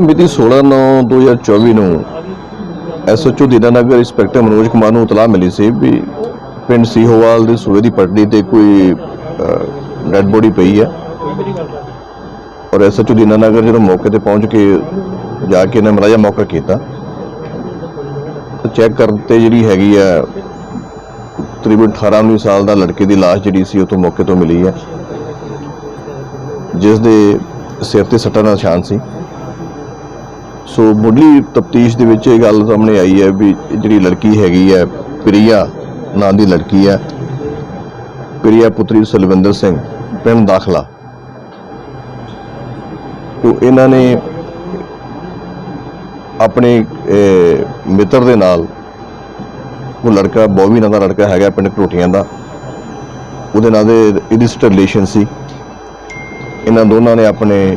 ਮਿਤੀ 16/9/2024 ਨੂੰ SHO Dinanagar inspector Manoj Kumar ਨੂੰ ਇਤਲਾਹ ਮਿਲੀ ਸੀ ਵੀ ਪਿੰਡ ਸੀਹੋਵਾਲ ਦੇ ਸੂਏ ਦੀ ਪਟੜੀ ਤੇ ਕੋਈ ਡੈੱਡ ਬੋਡੀ ਪਈ ਹੈ। ਔਰ ਐਸਐਚਓ ਦੀਨਾਨਗਰ ਜਦੋਂ ਮੌਕੇ ਤੇ ਪਹੁੰਚ ਕੇ ਜਾ ਕੇ ਇਹਨਾਂ ਮਰਾਜਾ ਮੌਕਾ ਕੀਤਾ, ਤਾਂ ਚੈੱਕ ਕਰਨ ਤੇ ਜਿਹੜੀ ਹੈਗੀ ਹੈ, ਤਕਰੀਬਨ 18 19 ਸਾਲ ਦਾ ਲੜਕੇ ਦੀ ਲਾਸ਼ ਜਿਹੜੀ ਸੀ ਉਹ ਮੌਕੇ ਤੋਂ ਮਿਲੀ ਹੈ। ਜਿਸ ਦੇ ਸਿਰ ਤੇ ਸੱਟਾਂ ਦਾ ਨਿਸ਼ਾਨ ਸੀ। ਸੋ ਮੁੱਢਲੀ ਤਫਤੀਸ਼ ਦੇ ਵਿੱਚ ਇਹ ਗੱਲ ਸਾਹਮਣੇ ਆਈ ਹੈ ਵੀ ਜਿਹੜੀ ਲੜਕੀ ਹੈਗੀ ਹੈ, ਪ੍ਰਿਆ ਨਾਂ ਦੀ ਲੜਕੀ ਹੈ, ਪ੍ਰਿਆ ਪੁੱਤਰੀ ਸਲਵਿੰਦਰ ਸਿੰਘ, ਪਿੰਡ ਦਾਖਲਾ। ਤੋਂ ਇਹਨਾਂ ਨੇ ਆਪਣੇ ਮਿੱਤਰ ਦੇ ਨਾਲ, ਉਹ ਲੜਕਾ ਬੋਵੀ ਨਾਂ ਦਾ ਲੜਕਾ ਹੈਗਾ ਪਿੰਡ ਘਰੋਟੀਆਂ ਦਾ, ਉਹਦੇ ਨਾਲ ਦੇ ਇਹਦੀ ਰਿਲੇਸ਼ਨ ਸੀ। ਇਹਨਾਂ ਦੋਨਾਂ ਨੇ ਆਪਣੇ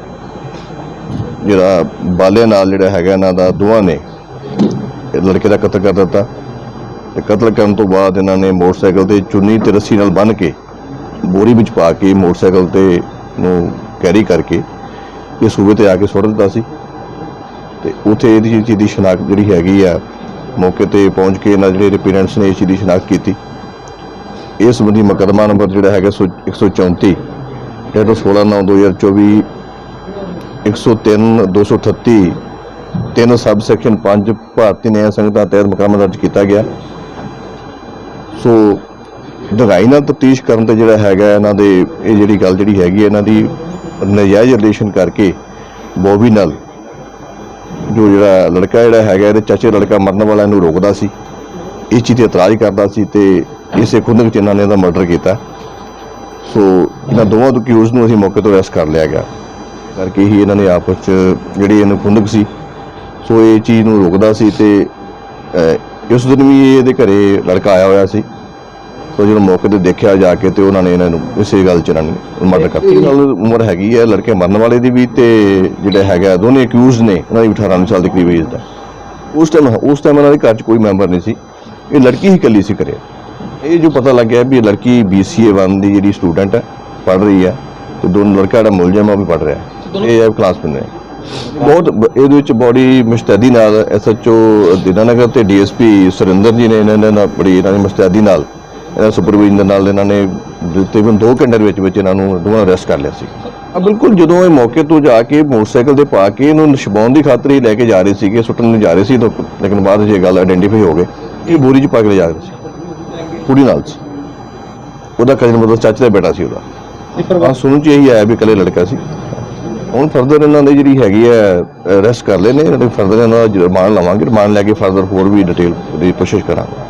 ਜਿਹੜਾ ਬਾਲੇ ਨਾਲ ਜਿਹੜਾ ਹੈਗਾ ਇਹਨਾਂ ਦਾ ਦੋਵਾਂ ਨੇ ਲੜਕੇ ਦਾ ਕਤਲ ਕਰ ਦਿੱਤਾ। ਤੇ ਕਤਲ ਕਰਨ ਤੋਂ ਬਾਅਦ ਇਹਨਾਂ ਨੇ ਮੋਟਰਸਾਈਕਲ ਤੇ ਚੁੰਨੀ ਤੇ ਰੱਸੀ ਨਾਲ ਬੰਨ੍ਹ ਕੇ ਬੋਰੀ ਵਿੱਚ ਪਾ ਕੇ ਮੋਟਰਸਾਈਕਲ ਤੇ ਨੂੰ ਕੈਰੀ ਕਰਕੇ ਇਹ ਸੂਬੇ ਤੇ ਆ ਕੇ ਸੁੱਟ ਦਿੱਤਾ ਸੀ। ਤੇ ਉਥੇ ਇਹਦੀ ਚੀਜ਼ ਦੀ ਸ਼ਨਾਖਤ ਜਿਹੜੀ ਹੈਗੀ ਆ, ਮੌਕੇ ਤੇ ਪਹੁੰਚ ਕੇ ਇਹਨਾਂ ਜਿਹੜੇ ਪੇਰੈਂਟਸ ਨੇ ਇਸ ਚੀਜ਼ ਦੀ ਸ਼ਨਾਖਤ ਕੀਤੀ। ਇਸ ਸੰਬੰਧੀ ਮੁਕੱਦਮਾ ਨੰਬਰ ਜਿਹੜਾ ਹੈਗਾ ਸੌ- 134 ਜਿਹੜਾ 16 9 2024 103 238 ਤਿੰਨ ਸਬ ਸੈਕਸ਼ਨ 5 ਭਾਰਤੀ ਨਿਆਂ ਸੰਹਿਤਾ ਤਹਿਤ ਮੁਕੱਦਮਾ ਦਰਜ ਕੀਤਾ ਗਿਆ। ਸੋ ਡਰਾਈ ਨਾਲ ਤਫਤੀਸ਼ ਕਰਨ ਤੇ ਜਿਹੜਾ ਹੈਗਾ ਇਹਨਾਂ ਦੇ ਇਹ ਜਿਹੜੀ ਗੱਲ ਜਿਹੜੀ ਹੈਗੀ ਹੈ, ਇਹਨਾਂ ਦੀ ਨਜਾਇਜ਼ ਰਿਲੇਸ਼ਨ ਕਰਕੇ ਬੋਬੀ ਨਾਲ ਜੋ ਜਿਹੜਾ ਲੜਕਾ ਜਿਹੜਾ ਹੈਗਾ, ਇਹਦੇ ਚਾਚੇ ਲੜਕਾ ਮਰਨ ਵਾਲਾ ਇਹਨੂੰ ਰੋਕਦਾ ਸੀ। ਇਸ ਚੀਜ਼ ਤੇ ਇਤਰਾਜ਼ ਕਰਦਾ ਸੀ ਤੇ ਇਸੇ ਖੁੰਦਕ ਚ ਇਹਨਾਂ ਨੇ ਇਹਦਾ ਮਰਡਰ ਕੀਤਾ। ਸੋ ਇਹਨਾਂ ਦੋਵਾਂ ਤੋਂ ਕਿਊਜ਼ ਨੂੰ ਅਸੀਂ ਮੌਕੇ ਤੋਂ ਅਰੈਸਟ ਕਰ ਲਿਆ ਗਿਆ। ਕਰਕੇ ਹੀ ਇਹਨਾਂ ਨੇ ਆਪਸ ਚ ਜਿਹੜੀ ਇਹਨੂੰ ਖੁੰਦਕ ਸੀ ਸੋ ਇਹ ਚੀਜ਼ ਨੂੰ ਰੋਕਦਾ ਸੀ ਤੇ ਅਹ, ਇਸ ਦਿਨ ਵੀ ਇਹਦੇ ਘਰੇ ਲੜਕਾ ਆਇਆ ਹੋਇਆ ਸੀ। ਸੋ ਜਦੋਂ ਮੌਕੇ ਤੇ ਦੇਖਿਆ ਜਾ ਕੇ ਤੇ ਉਹਨਾਂ ਨੇ ਇਹਨਾਂ ਨੂੰ ਇਸੇ ਗੱਲ ਚ ਇਹਨਾਂ ਨੇ ਮਰਡਰ ਕਰਤੀ। ਨਾਲ ਉਮਰ ਹੈਗੀ ਹੈ ਲੜਕੇ ਮਰਨ ਵਾਲੇ ਦੀ ਵੀ ਤੇ ਜਿਹੜਾ ਹੈਗਾ ਦੋਨੇ ਅਕਿਊਜ਼ ਨੇ ਉਹਨਾਂ ਦੀ ਵੀ 18 ਸਾਲ ਦੇ ਕਰੀਬ ਏਜ ਦਾ ਉਸ ਟਾਈਮ ਉਸ ਟਾਈਮ ਉਹਨਾਂ ਦੇ ਘਰ 'ਚ ਕੋਈ ਮੈਂਬਰ ਨਹੀਂ ਸੀ। ਇਹ ਲੜਕੀ ਹੀ ਇਕੱਲੀ ਸੀ ਘਰੇ। ਇਹ ਜੋ ਪਤਾ ਲੱਗਿਆ ਵੀ ਇਹ ਲੜਕੀ BCA 1 ਦੀ ਜਿਹੜੀ ਸਟੂਡੈਂਟ ਹੈ ਪੜ ਰਹੀ ਹੈ ਤੇ ਦੋਨੋਂ ਲੜਕਾ ਜਿਹੜਾ ਮੁਲਜ਼ਮ ਆ ਉਹ ਵੀ ਪੜ ਰਿਹਾ ਹੈ। ਇਹ ਹੈ ਕਲਾਸ ਪਿੰਡ ਨੇ। ਬਹੁਤ ਇਹਦੇ ਵਿੱਚ ਬੜੀ ਮੁਸਤੈਦੀ ਨਾਲ ਐਸਐਚਓ ਦੀਨਾਨਗਰ ਤੇ ਡੀਐਸਪੀ ਸੁਰਿੰਦਰ ਜੀ ਨੇ ਇਹਨਾਂ ਨਾਲ ਬੜੀ ਇਹਨਾਂ ਦੀ ਮੁਸਤੈਦੀ ਨਾਲ ਇਹਨਾਂ ਸੁਪਰਵਾਈਜ਼ਰ ਦੇ ਨਾਲ ਇਹਨਾਂ ਨੇ ਤਕਰੀਬਨ 2 ਘੰਟੇ ਦੇ ਵਿੱਚ ਵਿੱਚ ਇਹਨਾਂ ਨੂੰ ਦੋਵਾਂ ਅਰੈਸਟ ਕਰ ਲਿਆ ਸੀ। ਆ ਬਿਲਕੁਲ ਜਦੋਂ ਇਹ ਮੌਕੇ ਤੋਂ ਜਾ ਕੇ ਮੋਟਰਸਾਈਕਲ ਤੇ ਪਾ ਕੇ ਇਹਨੂੰ ਛਪਾਉਣ ਦੀ ਖਾਤਰ ਹੀ ਲੈ ਕੇ ਜਾ ਰਹੇ ਸੀਗੇ ਸੁੱਟਣ ਨੂੰ ਜਾ ਰਹੇ ਸੀ ਤਾਂ ਲੇਕਿਨ ਬਾਅਦ ਇਹ ਗੱਲ ਆਇਡੈਂਟੀਫਾਈ ਹੋ ਗਈ। ਇਹ ਬੋਰੀ 'ਚ ਪਾ ਕੇ ਜਾ ਰਹੇ ਸੀ ਕੁੜੀ ਨਾਲ ਸੀ। ਉਹਦਾ ਕਜ਼ਨ ਮਤਲਬ ਚਾਚੇ ਦਾ ਬੇਟਾ ਸੀ ਉਹਦਾ। ਆ ਸੁਣਨ ਚ ਇਹੀ ਆਇਆ ਵੀ ਇਕੱਲੇ ਲੜਕਾ ਸੀ। ਹੁਣ ਫਰਦਰ ਇਹਨਾਂ ਦੀ ਜਿਹੜੀ ਹੈਗੀ ਹੈ ਅਰੈਸਟ ਕਰ ਲਏ ਨੇ ਫਰਦਰ ਇਹਨਾਂ ਦਾ ਰਿਮਾਂਡ ਲਵਾਂਗੇ, ਰਿਮਾਂਡ ਲੈ ਕੇ ਫਰਦਰ ਹੋਰ ਵੀ ਡਿਟੇਲ ਦੀ ਕੋਸ਼ਿਸ਼ ਕਰਾਂਗੇ।